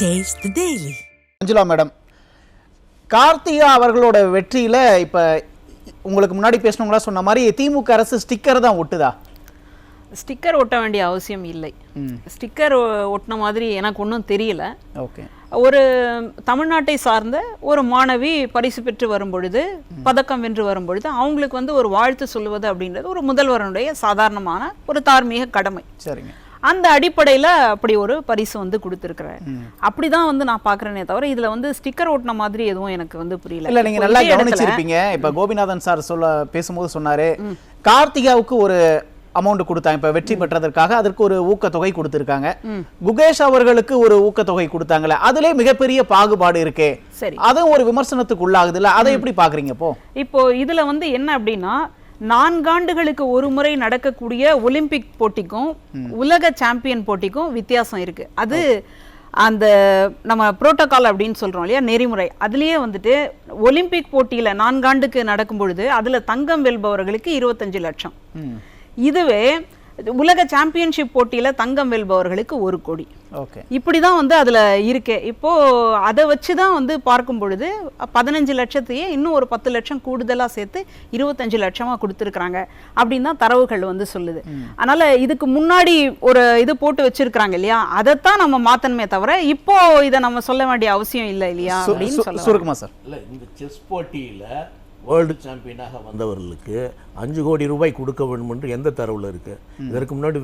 The Daily. Manjula madam Karthika அவர்களோட வெற்றியில இப்ப உங்களுக்கு முன்னாடி பேசினவங்களா சொன்ன மாதிரி திமுக அரசு ஸ்டிக்கர் தான் ஒட்டுதா? ஸ்டிக்கர் ஒட்ட வேண்டிய அவசியம் இல்லை. ஸ்டிக்கர் ஒட்டின மாதிரி எனக்கு ஒன்றும் தெரியல. ஓகே. ஒரு தமிழ்நாட்டை சார்ந்த ஒரு மாணவி பரிசு பெற்று வரும் பொழுது பதக்கம் வென்று வரும் பொழுது அவங்களுக்கு வந்து ஒரு வாழ்த்து சொல்லுவது அப்படின்றது ஒரு முதல்வருடைய சாதாரணமான ஒரு தார்மீக கடமை. சரிங்க. அந்த அடிப்படையில அப்படி ஒரு பரிசு வந்து கொடுத்துருக்குறாரு அப்படிதான் வந்து நான் பார்க்கறேனே தவிர இதுல வந்து ஸ்டிக்கர் ஒட்டின மாதிரி எதுவும் எனக்கு வந்து புரியல. இல்ல நீங்க இப்போ நல்லா கவனிச்சிருப்பீங்க. இப்ப கோபிநாதன் சார் சொல்ல பேசும்போது சொன்னாரு கார்த்திகாவுக்கு ஒரு அமௌண்ட் கொடுத்தாங்க. இப்ப வெற்றி பெற்றதற்காக அதற்கு ஒரு ஊக்கத்தொகை கொடுத்திருக்காங்க. குகேஷ் அவர்களுக்கு ஒரு ஊக்கத்தொகை கொடுத்தாங்கல்ல அதுல மிகப்பெரிய பாகுபாடு இருக்கே. சரி. அதுவும் ஒரு விமர்சனத்துக்கு உள்ளாகுதுல்ல அதை எப்படி பாக்குறீங்க இப்போ? இப்போ இதுல வந்து என்ன அப்படின்னா நான்காண்டுகளுக்கு ஒரு முறை நடக்கக்கூடிய ஒலிம்பிக் போட்டிக்கும் உலக சாம்பியன் போட்டிக்கும் வித்தியாசம் இருக்கு. அது அந்த நம்ம புரோட்டோகால் அப்படின்னு சொல்றோம் இல்லையா? நெறிமுறை. அதுலயே வந்துட்டு ஒலிம்பிக் போட்டியில நான்காண்டுக்கு நடக்கும் பொழுது அதுல தங்கம் வெல்பவர்களுக்கு இருபத்தஞ்சு லட்சம். இதுவே உலக சாம்பியன்ஷிப் போட்டியில தங்கம் வெல்பவர்களுக்கு ஒரு கோடி. ஓகே. இப்படிதான் வந்து அதுல இருக்கு. இப்போ அதை வச்சு தான் வந்து பார்க்கும் பொழுது பதினஞ்சு லட்சத்தையே இன்னும் ஒரு பத்து லட்சம் கூடுதலா சேர்த்து இருபத்தஞ்சு லட்சமா கொடுத்துருக்காங்க அப்படின்னு தான் தரவுகள் வந்து சொல்லுது. அதனால இதுக்கு முன்னாடி ஒரு இது போட்டு வச்சிருக்காங்க இல்லையா? அதைத்தான் நம்ம மாத்தணுமே தவிர இப்போ இதை நம்ம சொல்ல வேண்டிய அவசியம் இல்லை இல்லையா அப்படின்னு சொல்ல. சுருக்கமா சார். இல்லை இந்த செஸ் போட்டியில் வேர்ல்டு சாம்பியனாக வந்தவர்களுக்கு அஞ்சு கோடி ரூபாய் கொடுக்க வேண்டும் என்று எந்த தரவில் இருக்கு? இதற்கு முன்னாடி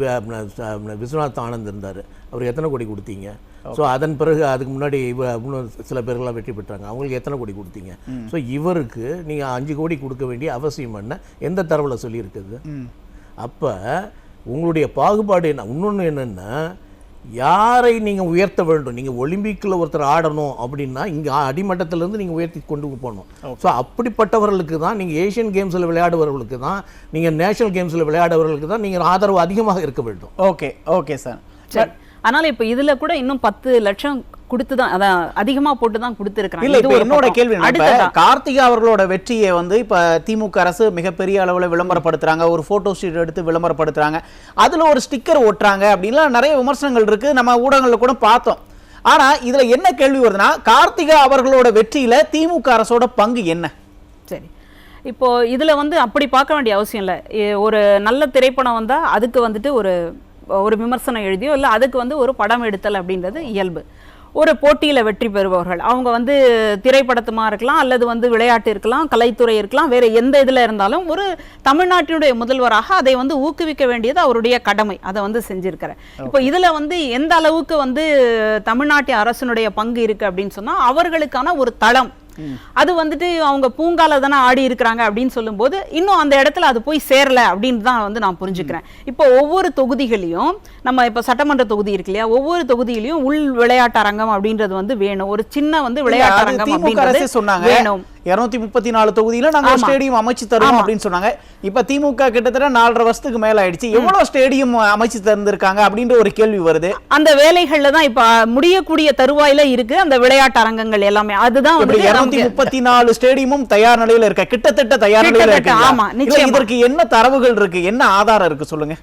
விஸ்வநாத் ஆனந்த் இருந்தார். அவர் எத்தனை கோடி கொடுத்தீங்க? ஸோ அதன் பிறகு அதுக்கு முன்னாடி இன்னும் சில பேர்கள்லாம் வெற்றி பெற்றாங்க. அவங்களுக்கு எத்தனை கோடி கொடுத்தீங்க? ஸோ இவருக்கு நீங்கள் அஞ்சு கோடி கொடுக்க வேண்டிய அவசியம் என்ன? எந்த தரவில் சொல்லியிருக்குது? அப்போ உங்களுடைய பாகுபாடு என்ன? இன்னொன்று என்னென்னா யாரை நீங்கள் உயர்த்த வேண்டும்? நீங்கள் ஒலிம்பிக்கில் ஒருத்தர் ஆடணும் அப்படின்னா இங்கே அடிமட்டத்திலேருந்து நீங்கள் உயர்த்தி கொண்டு போகணும் ஸோ அப்படிப்பட்டவர்களுக்கு தான் நீங்கள் ஏஷியன் கேம்ஸில் விளையாடுபவர்களுக்கு தான் நீங்கள் நேஷனல் கேம்ஸில் விளையாடுபவர்களுக்கு தான் நீங்கள் ஆதரவு அதிகமாக இருக்க வேண்டும். Okay okay sir. சரி அதனால இப்ப இதுல கூட இன்னும் பத்து லட்சம் கொடுத்து தான் அதான் அதிகமா போட்டு தான் கொடுத்துருக்காங்க இல்ல இப்ப என்னோட கேள்வி கார்த்திகா அவர்களோட வெற்றியை வந்து இப்ப திமுக அரசு மிகப்பெரிய அளவுல விளம்பரப்படுத்துறாங்க. ஒரு போட்டோ ஷீட் எடுத்து விளம்பரப்படுத்துறாங்க. அதுல ஒரு ஸ்டிக்கர் ஒட்டுறாங்க அப்படின்லாம் நிறைய விமர்சனங்கள் இருக்கு. நம்ம ஊடகங்கள்ல கூட பார்த்தோம். ஆனா இதுல என்ன கேள்வி வருதுன்னா கார்த்திகா அவர்களோட வெற்றியில திமுக அரசோட பங்கு என்ன? சரி. இப்போ இதுல வந்து அப்படி பார்க்க வேண்டிய அவசியம் இல்லை. ஒரு நல்ல திரைப்படம் வந்தா அதுக்கு வந்துட்டு ஒரு ஒரு விமர்சனம் எழுதியோ இல்லை அதுக்கு வந்து ஒரு படம் எடுத்தல் அப்படின்றது இயல்பு. ஒரு போட்டியில வெற்றி பெறுபவர்கள். அவங்க வந்து திரைப்படத்துமா இருக்கலாம் அல்லது வந்து விளையாட்டு இருக்கலாம் கலைத்துறை இருக்கலாம் வேற எந்த இதுல இருந்தாலும் ஒரு தமிழ்நாட்டினுடைய முதல்வராக அதை வந்து ஊக்குவிக்க வேண்டியது அவருடைய கடமை. அதை வந்து செஞ்சிருக்கிறார். இப்போ இதுல வந்து எந்த அளவுக்கு வந்து தமிழ்நாட்டு அரசினுடைய பங்கு இருக்கு அப்படின்னு சொன்னா அவர்களுக்கான ஒரு தளம் அது வந்துட்டு அவங்க பூங்கால தானே ஆடி இருக்கிறாங்க அப்படின்னு சொல்லும்போது இன்னும் அந்த இடத்துல அது போய் சேரல அப்படின்னு தான் வந்து நான் புரிஞ்சுக்கிறேன். இப்போ ஒவ்வொரு தொகுதிகளையும் நம்ம இப்போ சட்டமன்ற தொகுதி இருக்கு இல்லையா? ஒவ்வொரு தொகுதியிலையும் உள் விளையாட்டு அரங்கம் அப்படின்றது வந்து வேணும். ஒரு சின்ன வந்து விளையாட்டு அரங்கம் அப்படின்றது சொன்னாங்க. வேணும். இருநூத்தி முப்பத்தி நாலு தொகுதியில நாங்க. ஸ்டேடியம் அமைச்சு தருவோம். அப்படின்னு சொன்னாங்க. இப்ப திமுக கிட்டத்தட்ட நாலரை வருஷத்துக்கு மேல ஆயிடுச்சு. எவ்வளவு ஸ்டேடியம் அமைச்சு தந்திருக்காங்க அப்படின்ற ஒரு கேள்வி வருது. அந்த வேலைகள்ல தான் இப்ப முடியக்கூடிய தருவாயில இருக்கு. அந்த விளையாட்டு அரங்கங்கள் எல்லாமே. அதுதான் வந்து இருநூத்தி முப்பத்தி நாலு ஸ்டேடியமும் தயார் நிலையில இருக்க. கிட்டத்தட்ட தயார் நிலையில இருக்கு ஆமா. இதற்கு என்ன தரவுகள் இருக்கு? என்ன ஆதாரம் இருக்கு சொல்லுங்க.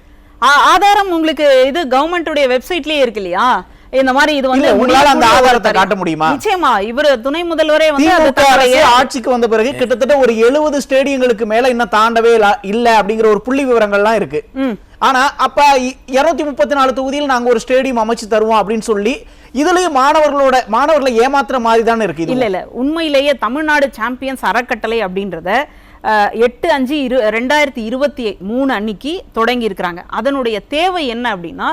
ஆதாரம் உங்களுக்கு இது கவர்மெண்ட்டுடைய வெப்சைட்லயே இருக்கு இல்லையா? இந்த மாதிரி இது வந்து உங்களால அந்த ஆதாரத்தை தரு- காட்ட முடியுமா? நிச்சயமா இவரு துணை முதல்வரே வந்து ஆட்சிக்கு வந்த பிறகு கிட்டத்தட்ட ஒரு எழுபது ஸ்டேடியங்களுக்கு மேல இன்னும் தாண்டவே இல்ல- அப்படிங்கிற ஒரு புள்ளி விவரங்கள்லாம் இருக்கு. ஆனா அப்ப இருநூத்தி முப்பத்தி நாலு தொகுதியில் நாங்க ஒரு ஸ்டேடியம் அமைச்சு தருவோம் அப்படின்னு சொல்லி இதுலயும் மாணவர்களோட மாணவர்களை ஏமாத்துற மாதிரி தானே இருக்கு இல்ல இல்ல. உண்மையிலேயே தமிழ்நாடு சாம்பியன்ஸ் அறக்கட்டளை அப்படின்றத எட்டு அஞ்சு இரு ரெண்டாயிரத்தி இருபத்தி மூணு அன்னைக்கு தொடங்கி இருக்கிறாங்க அதனுடைய தேவை என்ன அப்படின்னா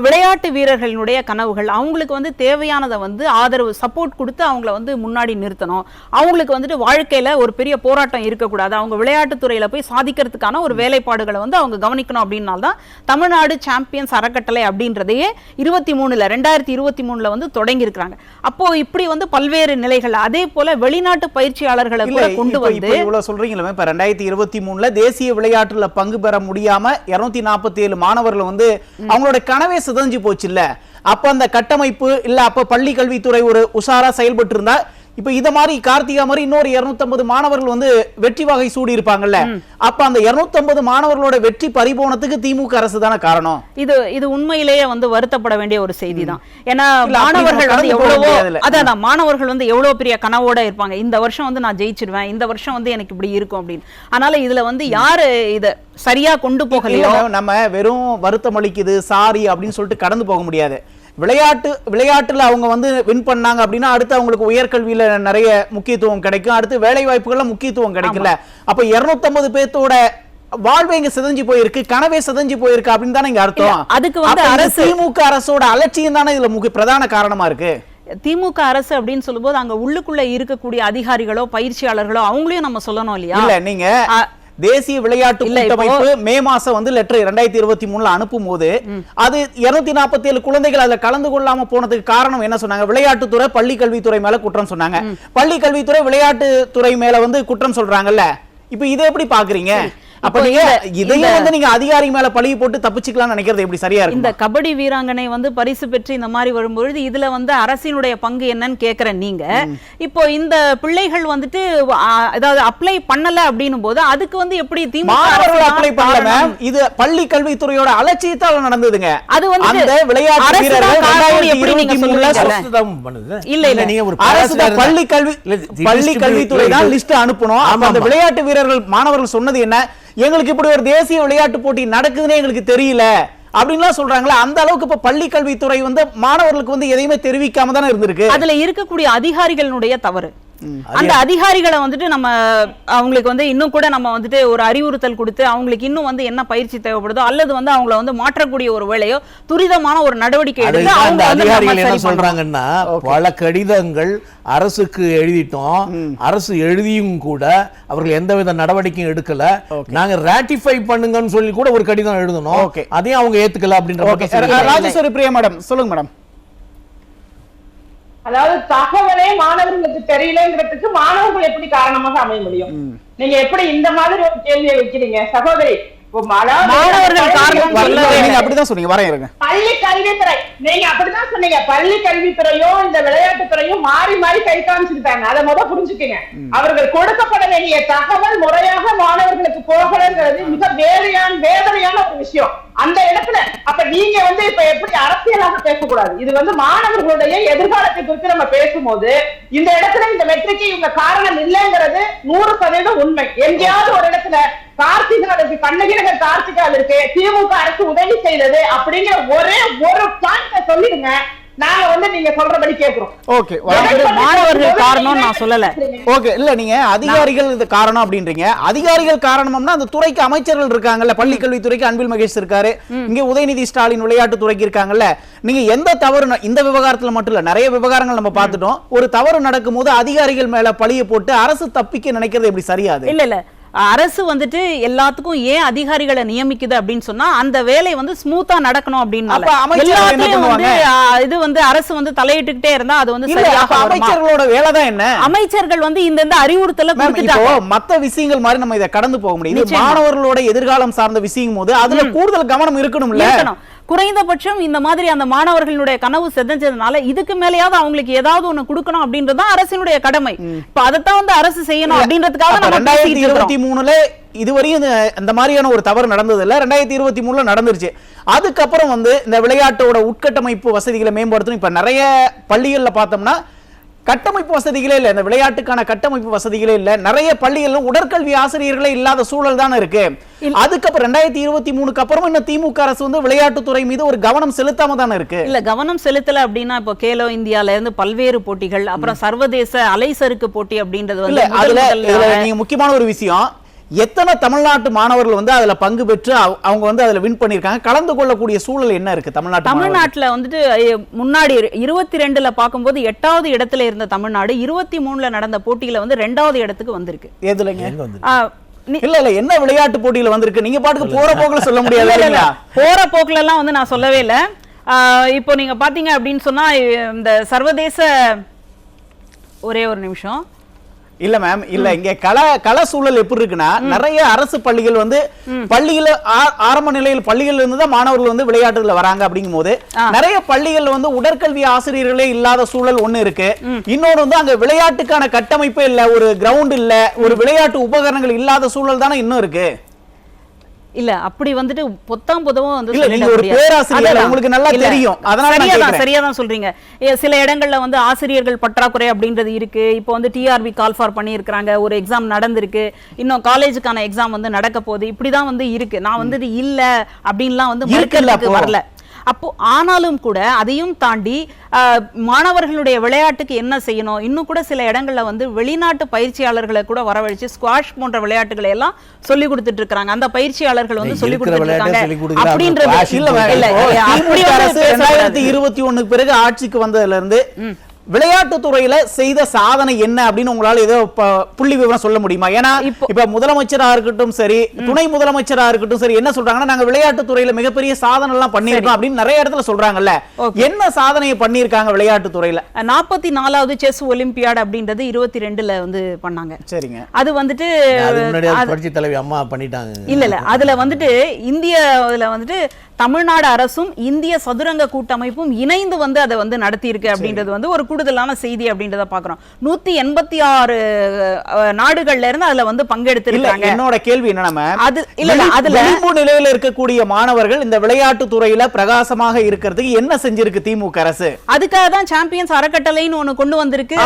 விளையாட்டு வீரர்களினுடைய கனவுகள் அவங்களுக்கு வந்து தேவையானதை வந்து ஆதரவு சப்போர்ட் கொடுத்து அவங்கள வந்து முன்னாடி நிறுத்தணும். அவங்களுக்கு வந்துட்டு வாழ்க்கையில ஒரு பெரிய போராட்டம் இருக்கக்கூடாது. அவங்க விளையாட்டுத் துறையில போய் சாதிக்கிறதுக்கான ஒரு வேலைப்பாடுகளை வந்து அவங்க கவனிக்கணும் அப்படின்னால்தான் தமிழ்நாடு சாம்பியன்ஸ் அறக்கட்டளை அப்படின்றதையே இருபத்தி மூணுல ரெண்டாயிரத்தி இருபத்தி மூணுல வந்து தொடங்கி இருக்கிறாங்க அப்போ இப்படி வந்து பல்வேறு நிலைகள் அதே போல வெளிநாட்டு பயிற்சியாளர்களை கொண்டு வந்து இப்ப இவ்வளவு இப்ப ரெண்டாயிரத்தி இருபத்தி மூணுல தேசிய விளையாட்டுல பங்கு பெற முடியாம இருநூத்தி நாற்பத்தி ஏழு மாணவர்கள் வந்து அவங்களோட கனவே சிதஞ்சு போச்சு இல்ல அப்ப அந்த கட்டமைப்பு இல்ல அப்ப பள்ளி கல்வித்துறை ஒரு உஷாரா செயல்பட்டு இருந்தா இப்ப இத மாதிரி கார்த்திகா மாதிரி இன்னொரு 250 மாணவர்கள் வந்து வெற்றி வகை சூடி இருப்பாங்கல்ல அப்ப அந்த 250 மாணவர்களோட வெற்றி பறிபோனத்துக்கு திமுக அரசு தானே காரணம்? இது இது உண்மையிலேயே வந்து வருத்தப்பட வேண்டிய ஒரு செய்தி தான் ஏன்னா மாணவர்கள் வந்து எவ்வளவோ. அதான் மாணவர்கள் வந்து எவ்வளவு பெரிய கனவோட இருப்பாங்க. இந்த வருஷம் வந்து நான் ஜெயிச்சிருவேன் இந்த வருஷம் வந்து எனக்கு இப்படி இருக்கும் அப்படின்னு. அதனால இதுல வந்து யாரு இத சரியா கொண்டு போகலையோ? நம்ம வெறும் வருத்தம் அளிக்குது சாரி அப்படின்னு சொல்லிட்டு கடந்து போக முடியாது. விளையாட்டு விளையாட்டுல அவங்க வந்து வின் பண்ணாங்க அப்படின்னா அடுத்து அவங்களுக்கு உயர்கல்வியில நிறைய முக்கியத்துவம் கிடைக்கும். அடுத்து வேலை வாய்ப்புகள்ல முக்கியத்துவம் கிடைக்கும்ல. அப்ப 250 பேர்த்தோட வாழ்வே இங்க சிதைஞ்சு போயிருக்கு? கனவே சிதைஞ்சு போயிருக்கு அப்படின்னு தானே இங்க அர்த்தம். அதுக்கு வந்து அரசு- திமுக அரசோட அலட்சியம் தானே இதுல முக்கிய பிரதான காரணமா இருக்கு? திமுக அரசு அப்படின்னு சொல்லும்போது அங்க உள்ளுக்குள்ள இருக்கக்கூடிய அதிகாரிகளோ பயிற்சியாளர்களோ அவங்களையும் நம்ம சொல்லணும் இல்லையா? இல்ல நீங்க. தேசிய விளையாட்டு கூட்டமைப்பு மே மாசம் வந்து லெட்டர் ரெண்டாயிரத்தி இருபத்தி மூணுல அனுப்பும் போது அது இருநூத்தி நாற்பத்தி ஏழு குழந்தைகள் அதுல கலந்து கொள்ளாம போனதுக்கு காரணம் என்ன சொன்னாங்க? விளையாட்டுத்துறை பள்ளி கல்வித்துறை மேல குற்றம் சொன்னாங்க. பள்ளி கல்வித்துறை விளையாட்டுத்துறை மேல வந்து குற்றம் சொல்றாங்கல்ல? இப்ப இதை எப்படி பாக்குறீங்க? அப்ப நீங்க இந்த- இதையும் இந்த- வந்து நீங்க அதிகாரி மேல பழிய போட்டு தப்பிச்சுக்கலாம்னு நினைக்கிறது எப்படி சரியா இந்த இருக்கும்? கபடி வீராங்கனை வந்து பரிசு பெற்று இந்த மாதிரி வரும்பொழுது இதுல வந்து அரசினுடைய பங்கு என்னன்னு கேக்குற நீங்க. இப்போ இந்த பிள்ளைகள் வந்துட்டு அதாவது அப்ளை பண்ணல அப்படின்னும் போது அதுக்கு வந்து எப்படி திமுக அப்ளை பண்ணல? மேம் இது பள்ளி கல்வித்துறையோட அலட்சியத்தால நடந்ததுங்க. அது வந்து அந்த விளையாட்டு வீரர்கள் இல்ல, இல்ல. நீங்க ஒரு அரசு பள்ளி கல்வி பள்ளி கல்வித்துறை தான் லிஸ்ட் அனுப்பணும். அந்த. விளையாட்டு வீரர்கள் மாணவர்கள் சொன்னது என்ன? எங்களுக்கு இப்படி ஒரு தேசிய விளையாட்டு போட்டி நடக்குதுன்னே எங்களுக்கு தெரியல அப்படின்லாம் சொல்றாங்களா அந்த அளவுக்கு இப்ப பள்ளி கல்வித்துறை வந்து மாணவர்களுக்கு வந்து எதையுமே தெரிவிக்காம தானே இருந்திருக்கு? அதுல இருக்கக்கூடிய அதிகாரிகளுடைய தவறு. அந்த அதிகாரிகளை வந்துட்டு நம்ம அவங்களுக்கு வந்து இன்னும் கூட நம்ம வந்துட்டு ஒரு அறிவுறுத்தல் கொடுத்து அவங்களுக்கு இன்னும் வந்து என்ன பயிற்சி தேவைப்படுதோ அல்லது வந்து அவங்கள வந்து மாற்றக்கூடிய ஒரு வேலையோ துரிதமான ஒரு நடவடிக்கை எடுத்து அவங்க அந்த அதிகாரிகள் என்ன. சொல்றாங்கன்னா பல கடிதங்கள் அரசுக்கு எழுதிட்டோம். அரசு எழுதியும் கூட அவர்கள் எந்தவித நடவடிக்கையும் எடுக்கல. நாங்க ராட்டிஃபை பண்ணுங்கன்னு சொல்லி கூட ஒரு கடிதம் எழுதணும். அதையும் அவங்க ஏத்துக்கல அப்படின்ற. ராஜேஸ்வரி பிரியா மேடம் சொல்லுங்க மேடம். அதாவது தகவலே மாணவர்களுக்கு தெரியலங்கிறதுக்கு மாணவர்கள் எப்படி காரணமாக அமைய முடியும்? நீங்க எப்படி இந்த மாதிரி ஒரு கேள்வியை வைக்கிறீங்க? சகோதரி பள்ளி கல்வித்துறை- நீங்க அப்படிதான் சொன்னீங்க பள்ளி கல்வித்துறையும் இந்த விளையாட்டுத்துறையும் மாறி மாறி கை காமிச்சுக்கிட்டாங்க அதை முத புரிஞ்சுக்கங்க. அவர்கள் கொடுக்கப்பட வேண்டிய தகவல் முறையாக மாணவர்களுக்கு போகலங்கிறது மிக வேறையான வேதனையான ஒரு விஷயம். அந்த இடத்துல அப்ப நீங்க வந்து இப்ப எப்படி அரசியலாக பேசக்கூடாது? இது வந்து மாணவர்களுடைய எதிர்காலத்தை குறித்து நம்ம பேசும்போது இந்த இடத்துல இந்த வெற்றிக்கு இவங்க காரணம் இல்லைங்கிறது நூறு சதவீதம் உண்மை. எங்கேயாவது ஒரு இடத்துல கார்த்திகன் இருக்கு கண்ணகிரகர் கார்த்திகா இருக்கு திமுக அரசு உதவி செய்தது அப்படிங்கிற ஒரே ஒரு பாயிண்ட சொல்லிடுங்க. நாங்க வந்து நீங்க சொல்றபடி கேட்கிறோம் ஓகே மாணவர்கள் காரணம்னு நான் சொல்லல. ஓகே இல்ல நீங்க அதிகாரிகள் இது காரணம் அப்படின்றீங்க. அதிகாரிகள் காரணம்னா அந்த துறைக்கு அமைச்சர்கள் இருக்காங்கல்ல பள்ளி கல்வித்துறைக்கு அன்பில் மகேஷ் இருக்காரு. இங்க உதயநிதி ஸ்டாலின் விளையாட்டு துறைக்கு இருக்காங்கல்ல. நீங்க எந்த தவறு இந்த விவகாரத்துல மட்டும் இல்ல நிறைய விவகாரங்கள் நம்ம பார்த்துட்டோம். ஒரு தவறு நடக்கும்போது அதிகாரிகள் மேல பழிய போட்டு அரசு தப்பிக்க நினைக்கிறது எப்படி சரியாது? இல்ல இல்ல. அரசு வந்துட்டு எல்லாத்துக்கும் ஏன் அதிகாரிகளை நியமிக்குது அப்படின்னு சொன்னா அந்த வேலை வந்து ஸ்மூத்தா நடக்கணும் அப்படின்னு இது வந்து அரசு வந்து தலையிட்டுக்கிட்டே இருந்தா அது வந்து இல்ல? அமைச்சர்களோட வேலை தான் என்ன? அமைச்சர்கள் வந்து இந்த இந்த அறிவுறுத்தலை மத்த விஷயங்கள் மாதிரி நம்ம இதை கடந்து போக முடியும். மாணவர்களோட எதிர்காலம் சார்ந்த விஷயம் போது அதுல கூடுதல் கவனம் இருக்கணும்ல? இருக்கணும். குறைந்தபட்சம் இந்த மாதிரி அந்த மாணவர்களுடைய கனவு செதஞ்சதுனால இதுக்கு மேலயாவது அவங்களுக்கு ஏதாவது ஒண்ணு கொடுக்கணும் அப்படின்றது அரசினுடைய கடமை. இப்ப அதைத்தான் வந்து அரசு செய்யணும் அப்படின்றதுக்காக அப்ப நம்ம இருபத்தி. மூணுல இதுவரையும் இந்த- இந்த மாதிரியான ஒரு தவறு நடந்தது இல்ல ரெண்டாயிரத்தி இருபத்தி மூணுல நடந்துருச்சு. அதுக்கப்புறம் வந்து இந்த விளையாட்டோட உட்கட்டமைப்பு வசதிகளை மேம்படுத்தணும். இப்ப நிறைய பள்ளிகள்ல பார்த்தோம்னா கட்டமைப்பு வசதிகளே இல்ல. இந்த விளையாட்டுக்கான கட்டமைப்பு வசதிகளே இல்ல. நிறைய பள்ளிகள்ல உடற்கல்வி ஆசிரியர்களே இல்லாத சூழல் தானே இருக்கு. அதுக்கப்புறம் ரெண்டாயிரத்தி இருபத்தி மூணுக்கு அப்புறம் இன்னும் திமுக அரசு வந்து விளையாட்டுத்துறை மீது ஒரு கவனம் செலுத்தாம தானே இருக்கு. இல்ல கவனம் செலுத்தல அப்படின்னா இப்போ கேலோ இந்தியால இருந்து பல்வேறு போட்டிகள் அப்புறம் சர்வதேச அலைசறுக்கு போட்டி அப்படின்றது வந்து அதுல நீங்க முக்கியமான ஒரு விஷயம். எத்தனை தமிழ்நாட்டு மாணவர்கள் வந்து அதுல பங்கு பெற்று அவ- அவங்க வந்து அதுல வின் பண்ணிருக்காங்க கலந்து கொள்ளக்கூடிய சூழல் என்ன இருக்கு தமிழ்நாட்டு? தமிழ்நாட்டுல வந்துட்டு முன்னாடி இருபத்தி ரெண்டுல பார்க்கும்போது எட்டாவது இடத்துல இருந்த தமிழ்நாடு இருபத்தி மூணுல நடந்த போட்டியில வந்து ரெண்டாவது இடத்துக்கு வந்திருக்கு. எதுலங்க? இல்ல இல்ல என்ன விளையாட்டு போட்டியில வந்திருக்கு? நீங்க பாட்டுக்கு போற போக்குல சொல்ல முடியாது போற போக்குல எல்லாம் வந்து நான் சொல்லவே இல்ல. இப்போ நீங்க பாத்தீங்க அப்படின்னு சொன்னா இந்த சர்வதேச ஒரே ஒரு நிமிஷம். இல்ல மேம் இல்ல இங்க கள கள சூழல் எப்படி இருக்குன்னா நிறைய அரசு பள்ளிகள் வந்து பள்ளியில ஆரம்ப நிலையில் பள்ளிகள்ல இருந்து தான் மாணவர்கள் வந்து விளையாட்டுல வராங்க அப்படிங்கும் போது நிறைய பள்ளிகள்ல வந்து உடற்கல்வி ஆசிரியர்களே இல்லாத சூழல் ஒண்ணு இருக்கு. இன்னொன்னு வந்து அங்க விளையாட்டுக்கான கட்டமைப்பே இல்ல ஒரு கிரவுண்ட் இல்ல ஒரு விளையாட்டு உபகரணங்கள் இல்லாத சூழல் தானே இன்னும் இருக்கு. இல்ல அப்படி வந்துட்டு பொத்தாம் பொதுவும் வந்து. உங்களுக்கு நல்லா தெரியும். அதனால சரியா தான் கேக்குறேன். சரியா தான் சொல்றீங்க சில இடங்கள்ல வந்து ஆசிரியர்கள் பற்றாக்குறை அப்படின்றது இருக்கு இப்போ வந்து டிஆர்பி கால் ஃபார் பண்ணியிருக்கிறாங்க ஒரு எக்ஸாம் நடந்திருக்கு இன்னும் காலேஜுக்கான எக்ஸாம் வந்து நடக்க போகுது இப்படிதான் வந்து இருக்கு நான் வந்து இல்ல அப்படின்லாம் வந்து மறுக்கிறதுக்கு? வரல அப்போ ஆனாலும் கூட அதையும் தாண்டி மாணவர்களுடைய விளையாட்டுக்கு என்ன செய்யணும்? இன்னும் கூட சில இடங்கள்ல வந்து வெளிநாட்டு பயிற்சியாளர்களை கூட வரவழைச்சு ஸ்குவாஷ் போன்ற விளையாட்டுகளை எல்லாம் சொல்லி கொடுத்துட்டு இருக்காங்க அந்த பயிற்சியாளர்கள் வந்து சொல்லி கொடுத்துட்டு இருக்காங்க. அப்படின்றது இருபத்தி ஒண்ணுக்கு பிறகு ஆட்சிக்கு வந்ததுல இருந்து விளையாட்டு துறையில செய்த சாதனை என்ன அப்படின்னு உங்களால ஏதோ புள்ளி விவரம் சொல்ல முடியுமா? ஏன்னா இப்போ- இப்ப முதலமைச்சரா இருக்கட்டும் சரி துணை முதலமைச்சரா இருக்கட்டும் சரி என்ன சொல்றாங்கன்னா நாங்க விளையாட்டு துறையில மிகப்பெரிய சாதனை எல்லாம் பண்ணிருக்கோம் அப்படின்னு நிறைய இடத்துல சொல்றாங்கல்ல. என்ன சாதனையை பண்ணிருக்காங்க விளையாட்டு துறையில நாற்பத்தி நாலாவது செஸ் ஒலிம்பியாட் அப்படின்றது இருபத்தி ரெண்டுல வந்து பண்ணாங்க. சரிங்க. அது வந்துட்டு புரட்சி தலைவி அம்மா பண்ணிட்டாங்க. இல்ல இல்ல. அதுல வந்துட்டு இந்திய இதுல வந்துட்டு தமிழ்நாடு அரசும் இந்திய சதுரங்க கூட்டமைப்பும் இணைந்து வந்து அதை வந்து நடத்தி இருக்கு அப்படின்றது வந்து ஒரு கூடுதலான செய்தி அப்படின்றத பாக்குறோம் நூத்தி எண்பத்தி ஆறு நாடுகள்ல இருந்து அதுல வந்து பங்கெடுத்திருக்காங்க. என்னோட கேள்வி என்னன்னா அது இல்ல அதுல நிலையில இருக்கக்கூடிய மாணவர்கள் இந்த விளையாட்டு துறையில பிரகாசமாக இருக்கிறதுக்கு என்ன செஞ்சிருக்கு திமுக அரசு? அதுக்காக தான் சாம்பியன்ஸ் அறக்கட்டளைன்னு ஒண்ணு கொண்டு வந்திருக்கு.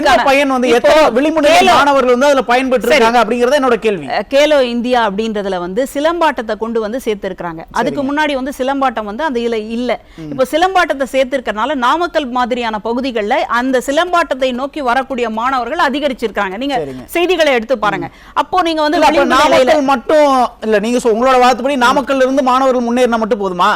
என்ன பயன் வந்து எத்தனை விளிம்பு மாணவர்கள் வந்து அதுல பயன்பெற்று இருக்காங்க அப்படிங்கறது என்னோட கேள்வி. கேலோ இந்தியா அப்படின்றதுல வந்து சிலம்பாட்டத்தை கொண்டு வந்து சேர்த்திருக்கிறாங்க. அதுக்கு முன்னாடி வந்து சிலம்பாட்டம் வந்து அந்த இதுல இல்ல. இப்போ சிலம்பாட்டத்தை சேர்த்திருக்கறனால நாமக்கல் மாதிரியான பகுதிகளில் அந்த சிலம்பாட்டத்தை நோக்கி வரக்கூடிய மாணவர்கள் அதிகரிச்சிருக்காங்க. நீங்க. செய்திகளை எடுத்து பாருங்க. அப்போ நீங்க வந்து நாமக்கல் மட்டும் இல்ல நீங்க உங்களோட வார்த்தைப்படி நாமக்கல்ல இருந்து மாணவர்கள் முன்னேறினா மட்டும் போதுமா?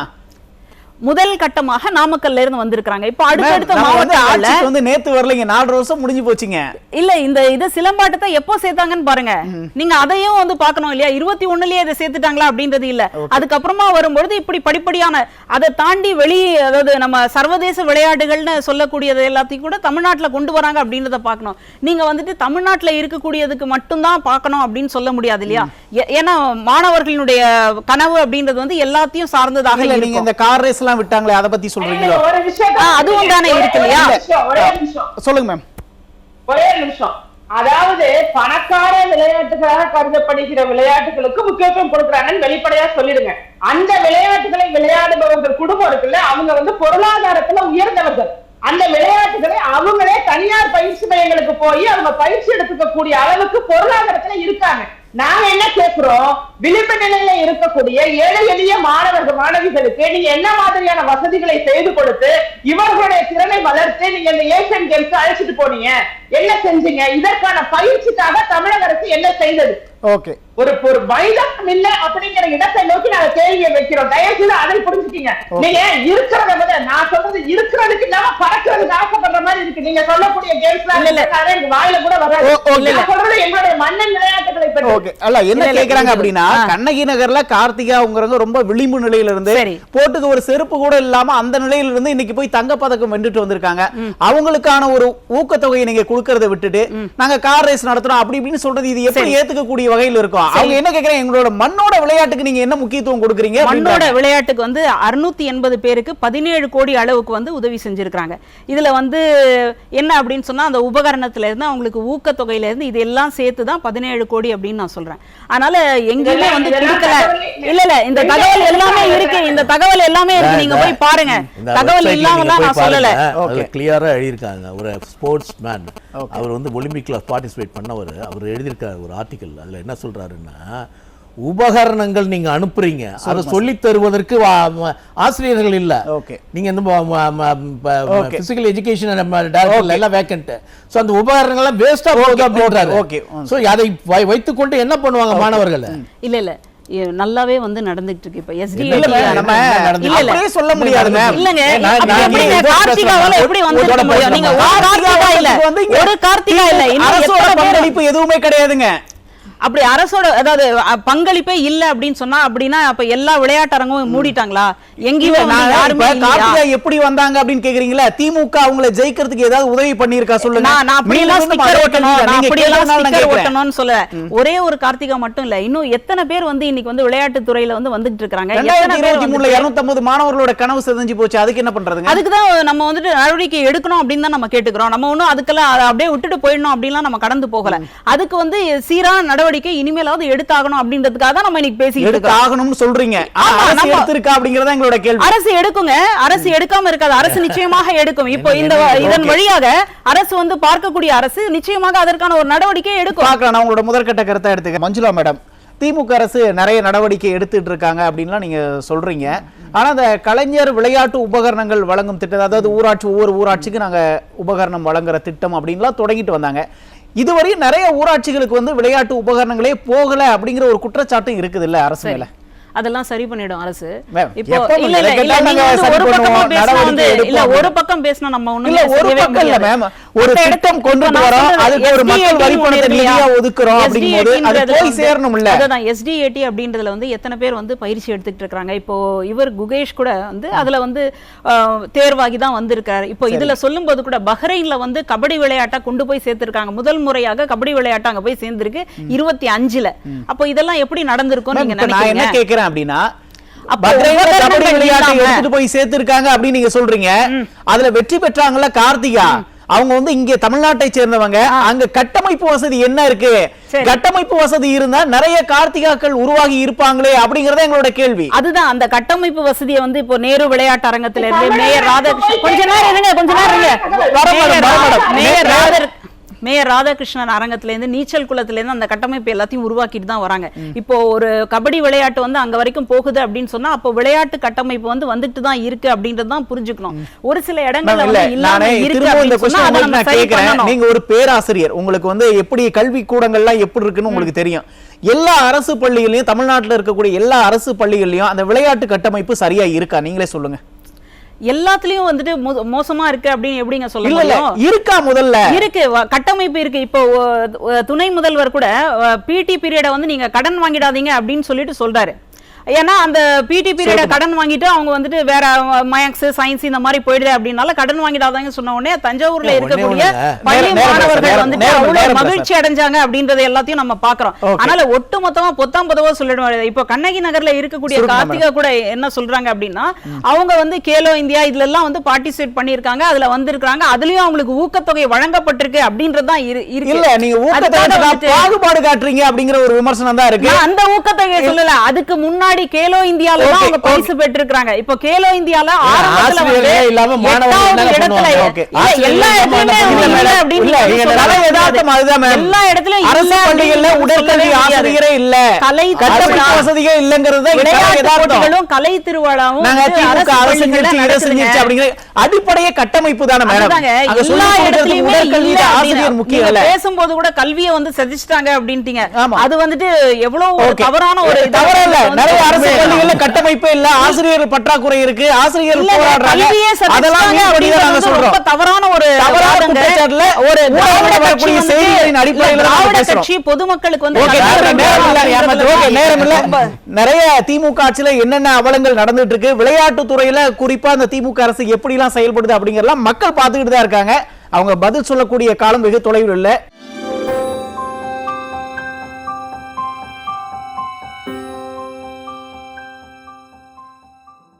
முதல் கட்டமாக நாமக்கல்ல இருந்து வந்திருக்காங்க இப்போ அடுத்தடுத்த மாவட்டங்கள்ல வந்து நேத்து வரலைங்க. நாலு வருஷம் முடிஞ்சு போச்சுங்க. இல்ல இந்த இது சிலம்பாட்டத்தை எப்போ சேர்த்தாங்கன்னு பாருங்க. நீங்க அதையும் வந்து பார்க்கணும் இல்லையா? இருபத்தி ஒண்ணுலயே இதை சேர்த்துட்டாங்களா அப்படின்றது இல்ல. அதுக்கப்புறமா வரும்பொழுது இப்படி படிப்படியான அதை தாண்டி வெளி அதாவது நம்ம சர்வதேச விளையாட்டுகள்னு சொல்லக்கூடியது எல்லாத்தையும் கூட தமிழ்நாட்டுல கொண்டு வராங்க அப்படின்றத பார்க்கணும். நீங்க வந்துட்டு தமிழ்நாட்டுல இருக்கக்கூடியதுக்கு மட்டும்தான் பார்க்கணும் அப்படின்னு சொல்ல முடியாது இல்லையா? ஏன்னா மாணவர்களுடைய கனவு அப்படின்றது வந்து எல்லாத்தையும் சார்ந்ததாக நீங்க இந்த கார் ரேஸ் எல்லாம் விட்டாங்களே அதை பத்தி சொல்றீங்களோ? அதுவும் தானே இருக்கு இல்லையா? சொல்லுங்க மேம். ஒரே நிமிஷம். அதாவது பணக்கார விளையாட்டுகளாக கருதப்படுகிற விளையாட்டுகளுக்கு முக்கியத்துவம் கொடுக்குறாங்கன்னு வெளிப்படையா சொல்லிடுங்க. அந்த விளையாட்டுகளை விளையாடுபவர்கள் குடும்பம் இருக்குல்ல அவங்க வந்து பொருளாதாரத்துல உயர்ந்தவர்கள். அந்த விளையாட்டுகளை அவங்களே தனியார் பயிற்சி மையங்களுக்கு போய் அவங்க பயிற்சி எடுத்துக்க கூடிய அளவுக்கு பொருளாதாரத்துல இருக்காங்க. நாங்க என்ன கேட்கிறோம் விளிம்பு நிலையில இருக்கக்கூடிய ஏழை எளிய மாணவர்கள் மாணவிகளுக்கு நீங்க என்ன மாதிரியான வசதிகளை செய்து கொடுத்து இவர்களுடைய திறனை வளர்த்து நீங்க இந்த ஏசியன் கேம்ஸ் அழைச்சிட்டு போனீங்க? என்ன செஞ்சீங்க? இதற்கான பயிற்சிக்காக தமிழக அரசு என்ன செய்தது? ஓகே. ஒரு ஒரு மைதானம் இல்ல அப்படிங்கிற இடத்தை நோக்கி நாங்க கேள்வியை வைக்கிறோம். தயவு செய்து அதை புரிஞ்சுக்கீங்க. நீங்க இருக்கிறத விட நான் சொல்றது இருக்கிறதுக்கு இல்லாம பறக்கிறதுக்கு ஆசைப்படுற மாதிரி இருக்கு. நீங்க சொல்லக்கூடிய கேம்ஸ் வாயில கூட வராது. சொல்றது எங்களுடைய மன்னன் விளையாட்டுகளை பற்றி. ஓகே. அல்ல என்ன கேக்குறாங்க அப்படின்னா. கண்ணகி நகர்ல கார்த்திகாங்கிறவங்க ரொம்ப விளிம்பு நிலையில இருந்து. போட்டுக்கு ஒரு செருப்பு கூட இல்லாம அந்த நிலையில இருந்து இன்னைக்கு போய் தங்க பதக்கம் வென்றுட்டு வந்திருக்காங்க. அவங்களுக்கான ஒரு ஊக்கத்தொகையை நீங்க கொடுக்கறத விட்டுட்டு நாங்க கார் ரேஸ் நடத்துறோம். அப்படி இப்படின்னு சொல்றது இது எப்படி. ஏத்துக்கக்கூடிய வகையில் இருக்கும் அவங்க என்ன கேக்குறாங்க? எங்களோட மண்ணோட விளையாட்டுக்கு நீங்க என்ன முக்கியத்துவம் கொடுக்குறீங்க மண்ணோட. விளையாட்டுக்கு வந்து அறுநூத்தி எண்பது பேருக்கு பதினேழு கோடி அளவுக்கு வந்து உதவி செஞ்சிருக்காங்க இதுல வந்து என்ன அப்படின்னு சொன்னா அந்த உபகரணத்துல இருந்து அவங்களுக்கு ஊக்கத்தொகையில இருந்து இது எல்லாம் சேர்த்து தான் பதினேழு கோடி அப்படின்னு நான் சொல்றேன். அதனால எங்கேயுமே வந்து கொடுக்கல. இல்ல. இல்ல இந்த தகவல்? எல்லாமே இருக்கு. இந்த தகவல் எல்லாமே இருக்கு. நீங்க போய் பாருங்க. தகவல் நீங்க நான் சொல்லல. கிளியரா எழுதியிருக்காங்க. ஒரு ஸ்போர்ட்ஸ் மேன். அவர் வந்து ஒலிம்பிக்ல பார்ட்டிசிபேட் பண்ணவர். அவர் எழுதியிருக்காரு ஒரு ஆர்டிக்கல் அதுல என்ன சொல்றாருன்னா உபகரணங்கள் நீங்க அனுப்புறீங்க. அதை சொல்லி தருவதற்கு ஆசிரியர்கள் இல்ல. Okay. நீங்க இந்த. பிசிக்கல் எஜுகேஷன் எல்லாம் வேக்கன்ட் சோ அந்த உபகரணங்கள் வேஸ்டா போகுது அப்படின்றாரு. okay. சோ அதை வைத்துக்கொண்டு என்ன பண்ணுவாங்க மாணவர்கள்? இல்ல இல்ல. நல்லாவே வந்து நடந்துட்டு இருக்கு இப்ப எஸ்டி நம்ம சொல்ல முடியாது மேம் இல்லங்க கார்த்திகாவால. எப்படி வந்து நீங்க. ஒரு கார்த்திகா இல்ல. வந்து இங்க ஒரு கார்த்திகா இல்ல. இன்னும் அரசோட பங்களிப்பு எதுவுமே கிடையாதுங்க. அப்படி அரசோட அதாவது பங்களிப்பே இல்ல அப்படின்னு சொன்னா அப்படின்னா அப்ப எல்லா விளையாட்டரங்கும் மூடிட்டாங்களா? எங்கேயுமே எப்படி வந்தாங்க அப்படின்னு கேக்குறீங்களா? திமுக அவங்கள ஜெயிக்கிறதுக்கு ஏதாவது உதவி பண்ணிருக்கா சொல்லுங்க. நான் அப்படியெல்லாம் ஸ்டிக்கர் ஒட்டணும் அப்படியெல்லாம் ஸ்டிக்கர். ஒட்டணும்னு சொல்ல. ஒரே ஒரு கார்த்திகா மட்டும் இல்ல. இன்னும் எத்தனை பேர் வந்து இன்னைக்கு வந்து விளையாட்டு துறையில வந்து வந்துட்டு இருக்காங்க இருபத்தி மூணுல இருநூத்தம்பது மாணவர்களோட கனவு சிதைஞ்சு போச்சு. அதுக்கு என்ன பண்றதுங்க? அதுக்கு தான் நம்ம வந்துட்டு நடவடிக்கை எடுக்கணும் அப்படின்னு தான் நம்ம கேட்டுக்கிறோம். நம்ம ஒன்றும் அதுக்கெல்லாம் அதை அப்படியே விட்டுட்டு போயிடணும் அப்படின்லாம் நம்ம கடந்து போகல. அதுக்கு வந்து சீரான நடவடிக்கை இனிமேலாவது எடுத்தாகணும் அப்படின்றதுக்காக தான் நம்ம இன்னைக்கு பேசிக்கிட்டு இருக்கோம். சொல்றீங்க. அரசு எடுத்திருக்கா அப்படிங்கறத எங்களோட கேள்வி. அரசு எடுக்குங்க. அரசு எடுக்காம இருக்காது. அரசு நிச்சயமாக எடுக்கும். இப்போ இந்த இதன். வழியாக அரசு வந்து பார்க்கக்கூடிய அரசு நிச்சயமாக அதற்கான ஒரு நடவடிக்கை எடுக்கும். பார்க்கலாம். நான் உங்களோட முதற்கட்ட கருத்தை எடுத்துக்க. மஞ்சுளா மேடம் திமுக அரசு நிறைய நடவடிக்கை எடுத்துட்டு இருக்காங்க அப்படின்லாம் நீங்க சொல்றீங்க. ஆனா அந்த கலைஞர் விளையாட்டு உபகரணங்கள் வழங்கும் திட்டம் அதாவது ஊராட்சி ஒவ்வொரு ஊராட்சிக்கு நாங்க உபகரணம் வழங்குற திட்டம் அப்படின்லாம் தொடங்கிட்டு வந்தாங்க. இதுவரையும் நிறைய ஊராட்சிகளுக்கு வந்து விளையாட்டு உபகரணங்களே போகல அப்படிங்கிற ஒரு குற்றச்சாட்டும் இருக்குது இல்லை அரசு மேலே. அதெல்லாம் சரி பண்ணிடும் அரசு. இப்போ இல்ல இல்ல இல்ல நீங்க ஒரு பக்கமா பேசினா வந்து இல்ல. ஒரு பக்கம் பேசினா நம்ம ஒண்ணும் இல்ல ஒரு பக்கம் இல்ல மேம் ஒரு திட்டம் கொண்டு வரோம் அதுக்கு ஒரு மக்கள் வரி பணத்தை நிதியா ஒதுக்குறோம் அப்படிங்கும்போது அது போய் சேரணும் இல்ல அதான் எஸ்டிஏடி அப்படின்றதுல வந்து எத்தனை பேர் வந்து பயிற்சி எடுத்துக்கிட்டு இருக்காங்க இப்போ இவர் குகேஷ் கூட வந்து அதுல வந்து தேர்வாகி தான் வந்திருக்காரு. இப்போ இதுல சொல்லும்போது கூட பஹ்ரைன்ல வந்து கபடி விளையாட்டா கொண்டு போய் சேர்த்திருக்காங்க. முதல் முறையாக கபடி விளையாட்டு அங்க போய் சேர்ந்திருக்கு இருபத்தி அஞ்சுல. அப்போ இதெல்லாம் எப்படி நடந்திருக்கும் நீங்க நினைக்கிறீங்க? கேக்குறேன் அப்படின்னா அப்ப பத்ரையில கபடி உபகரணங்கள் விளையாட்டை இல்லாம- எடுத்துட்டு போய் சேர்த்திருக்காங்க அப்படின்னு நீங்க சொல்றீங்க. அதுல வெற்றி பெற்றாங்கல்ல கார்த்திகா? அவங்க வந்து இங்க தமிழ்நாட்டை சேர்ந்தவங்க. அங்க கட்டமைப்பு வசதி என்ன இருக்கு. கட்டமைப்பு வசதி இருந்தா நிறைய கார்த்திகாக்கள் உருவாகி இருப்பாங்களே அப்படிங்கறத எங்களோட கேள்வி. அதுதான் அந்த கட்டமைப்பு வசதியை வந்து இப்போ நேரு விளையாட்டு அரங்கத்துல இருந்து மேயர் ராதாகிருஷ்ணன் கொஞ்ச நேரம் இருங்க கொஞ்ச நேரம் இருங்க. மேயர். மேயர் ராதாகிருஷ்ணன் அரங்கத்துல இருந்து நீச்சல் குளத்துல இருந்து அந்த கட்டமைப்பு எல்லாத்தையும் உருவாக்கிட்டு தான் வராங்க. இப்போ ஒரு கபடி விளையாட்டு வந்து அங்க வரைக்கும் போகுது அப்படின்னு சொன்னா அப்போ விளையாட்டு கட்டமைப்பு வந்து வந்துட்டு தான் இருக்கு அப்படின்றது தான் புரிஞ்சுக்கணும். ஒரு சில இடங்கள்ல வந்து இல்லாம இருக்கு நீங்க ஒரு பேராசிரியர் உங்களுக்கு வந்து எப்படி கல்வி கூடங்கள்லாம் எப்படி இருக்குன்னு உங்களுக்கு தெரியும். எல்லா அரசு பள்ளிகளையும் தமிழ்நாட்டுல இருக்கக்கூடிய எல்லா அரசு பள்ளிகள்லயும் அந்த விளையாட்டு கட்டமைப்பு சரியா இருக்கா? நீங்களே சொல்லுங்க. எல்லாத்துலயும் வந்துட்டு மோசமா இருக்கு அப்படின்னு எப்படிங்க சொல்ல இருக்கா முதல்ல? இருக்கு. கட்டமைப்பு இருக்கு. இப்போ துணை முதல்வர் கூட பிடி பீரியட வந்து நீங்க கடன் வாங்கிடாதீங்க அப்படின்னு சொல்லிட்டு சொல்றாரு. ஏன்னா அந்த பிடி பீரியட கடன் வாங்கிட்டு அவங்க வந்துட்டு வேற மேக்ஸ் சயின்ஸ் இந்த மாதிரி போயிடுது அப்படின்னால கடன் வாங்கிடாதாங்க சொன்ன உடனே தஞ்சாவூர்ல இருக்கக்கூடிய. பள்ளி மாணவர்கள் வந்துட்டு அவ்வளவு மகிழ்ச்சி அடைஞ்சாங்க அப்படின்றத எல்லாத்தையும் நம்ம பாக்குறோம். அதனால ஒட்டு மொத்தமா பொத்தாம் பொதுவா சொல்லிடுவாங்க இப்போ கண்ணகி நகர்ல இருக்கக்கூடிய கார்த்திகா கூட என்ன சொல்றாங்க அப்படின்னா அவங்க வந்து கேலோ இந்தியா இதுல எல்லாம் வந்து பார்ட்டிசிபேட் பண்ணிருக்காங்க அதுல வந்திருக்காங்க அதுலயும் அவங்களுக்கு ஊக்கத்தொகை வழங்கப்பட்டிருக்கு அப்படின்றது தான் இல்ல நீங்க ஊக்கத்தை அதுக்காக வச்சுட்டா வந்துட்டு- பாகுபாடு காட்டுறீங்க அப்படிங்கிற ஒரு விமர்சனம் தான் இருக்கு. அந்த ஊக்கத்தொகையை சொல்லல. அதுக்கு முன்னாடி கேலோ இந்தியால தான் அவங்க பரிசு பெற்றிருக்காங்க இப்போ கேலோ இந்தியால ஆரம்பத்துல வந்து இல்லாம மாணவர்கள் இடத்துல எல்லா இடத்துலயுமே? அப்படின்னு நிறைய. யதார்த்தம் அதுதான் மேம். எல்லா அரசு பள்ளிகள்ல உடற்கல்வி. ஆசிரியரே இல்ல கலை வசதியே இல்லங்கிறது தான் யதார்த்தம். கலை திருவிழாவும் நாங்க வந்து திமுக அரசு அரசு பள்ளிகள்ல செஞ்சிருச்சு இதை நடக்குதுங்க. செஞ்சிருச்சு அப்படிங்கிற அடிப்படையே கட்டமைப்பு தானே மேடம் எல்லா இடத்துலயுமே உடற்கல்வி ஆசிரியர். முக்கியம் இல்ல பேசும்போது கூட கல்வியை வந்து செதிச்சிட்டாங்க அப்படின்ட்டீங்க. அது வந்துட்டு எவ்வளவு. தவறான ஒரு தவறு இல்ல நிறைய அரசு. பள்ளிகள்ல கட்டமைப்பே இல்ல ஆசிரியர் பற்றாக்குறை இருக்கு ஆசிரியர் போராடுறாங்க அதெல்லாம் சொல்றோம் தவறான ஒரு தவறான. குற்றச்சாட்டுல ஒரு வரக்கூடிய செய்திகளின் அடிப்படையில. கட்சி பொதுமக்களுக்கு வந்து நேரம் இல்ல நிறைய திமுக ஆட்சியில என்னென்ன அவலங்கள் நடந்துட்டு இருக்கு விளையாட்டு துறையில குறிப்பா அந்த திமுக அரசு எப்படி எல்லாம் செயல்படுது அப்படிங்கறதெல்லாம் மக்கள் பார்த்துக்கிட்டு தான் இருக்காங்க அவங்க பதில் சொல்லக்கூடிய காலம் வெகு தொலைவில் இல்ல